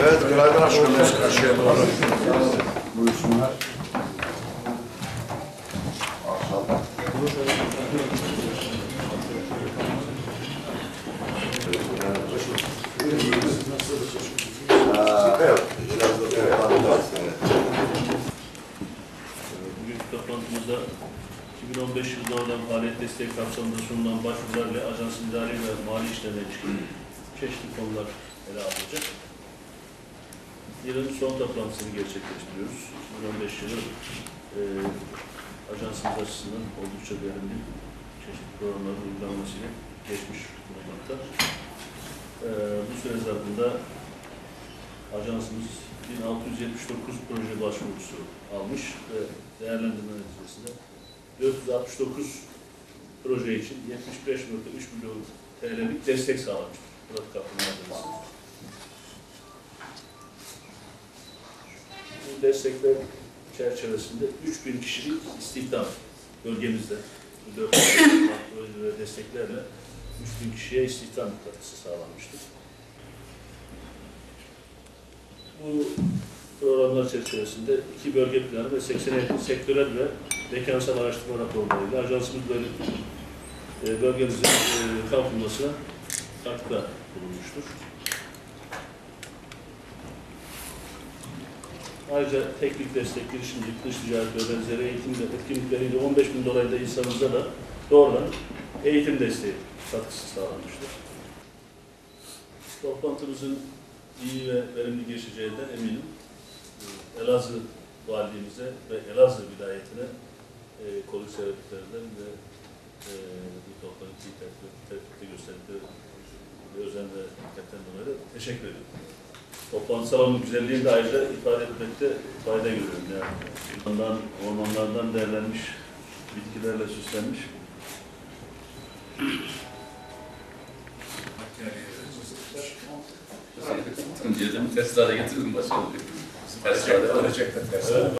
Evet, günaydın aşkımız. Karşıya doğru. Buyursunlar. Bugünkü toplantımızda 2015 yılında olan desteği kapsamında sunulan başvurular ve ajans idari ve mali işlerine ilişkin çeşitli konular ele alınacak. Yılın son toplantısını gerçekleştiriyoruz. 2015 yılı e, ajansımız açısından oldukça verimli çeşitli programların uygulanmasıyla geçmiş bulunmakta. E, bu süre zarfında ajansımız 1679 proje başvurusu almış ve değerlendirme neticesinde 469 proje için 75.3 milyon TL'lik destek sağlamıştır. Murat Kaplan Adresi. Destekler çerçevesinde 3000 kişilik istihdam bölgemizde bu 4 proje ve desteklerle 3000 kişiye istihdam katkısı sağlanmıştır. Bu programlar çerçevesinde iki bölge planı ve 80'e yakın sektörel ve mekansal araştırma raporlarıyla ajansımız böyle e, bölgemizin e, kalkınmasına katkıda bulunmuştur. Ayrıca teknik destek, girişimcilik, dış ticaret ve benzeri eğitim etkinlikleriyle 15 bin dolayında insanımıza da doğrudan eğitim desteği katkısı sağlanmıştır. Toplantımızın iyi ve verimli geçeceğinden eminim. Ee, Elazığ valiliğimize ve Elazığ vilayetine e, kolluk sebeplerinden ve e, bu toplantıyı tertip- tertipte gösterdikleri özen ve dikkatten dolayı teşekkür ediyorum. Toplantı salonunun güzelliğini de ayrıca ifade etmekte fayda görüyorum. Yani ormandan, ormanlardan değerlenmiş, bitkilerle süslenmiş. Mi test hale getirdim başkanım. Test hale Evet.